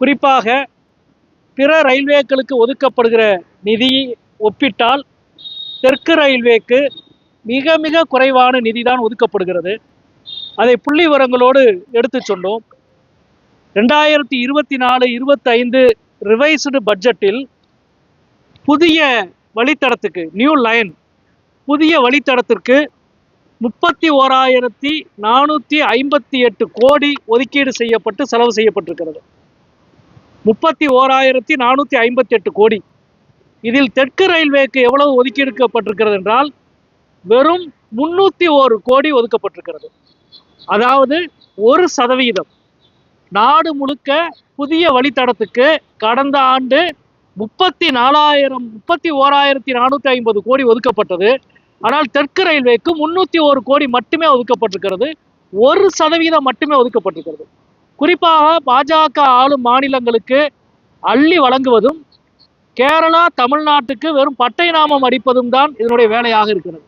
குறிப்பாக பிற ரயில்வேக்களுக்கு ஒதுக்கப்படுகிற நிதி ஒப்பிட்டால் தெற்கு ரயில்வேக்கு மிக மிக குறைவான நிதி தான் ஒதுக்கப்படுகிறது. அதை புள்ளி விவரங்களோடு எடுத்து சொன்னோம். ரெண்டாயிரத்தி இருபத்தி நாலு இருபத்தைந்து ரிவைஸ்டு பட்ஜெட்டில் புதிய வழித்தடத்துக்கு நியூ லைன் புதிய வழித்தடத்திற்கு முப்பத்தி ஓராயிரத்தி நானூற்றி ஐம்பத்தி எட்டு கோடி ஒதுக்கீடு செய்யப்பட்டு செலவு செய்யப்பட்டிருக்கிறது. முப்பத்தி ஓராயிரத்தி நானூற்றி ஐம்பத்தி எட்டு கோடி. இதில் தெற்கு ரயில்வேக்கு எவ்வளவு ஒதுக்கீடுக்கப்பட்டிருக்கிறது என்றால் வெறும் முன்னூற்றி ஒரு கோடி ஒதுக்கப்பட்டிருக்கிறது. அதாவது ஒரு சதவீதம். நாடு முழுக்க புதிய வழித்தடத்துக்கு கடந்த ஆண்டு முப்பத்தி நாலாயிரம் முப்பத்தி ஓராயிரத்தி நானூற்றி ஐம்பது கோடி ஒதுக்கப்பட்டது. ஆனால் தெற்கு ரயில்வேக்கு முன்னூற்றி ஒரு கோடி மட்டுமே ஒதுக்கப்பட்டிருக்கிறது. ஒரு சதவீதம் மட்டுமே ஒதுக்கப்பட்டிருக்கிறது. குறிப்பாக பாஜக ஆளும் மாநிலங்களுக்கு அள்ளி வழங்குவதும் கேரளா தமிழ்நாட்டுக்கு வெறும் பட்டை நாமம் அடிப்பதும் தான் இதனுடைய வேலையாக இருக்கிறது.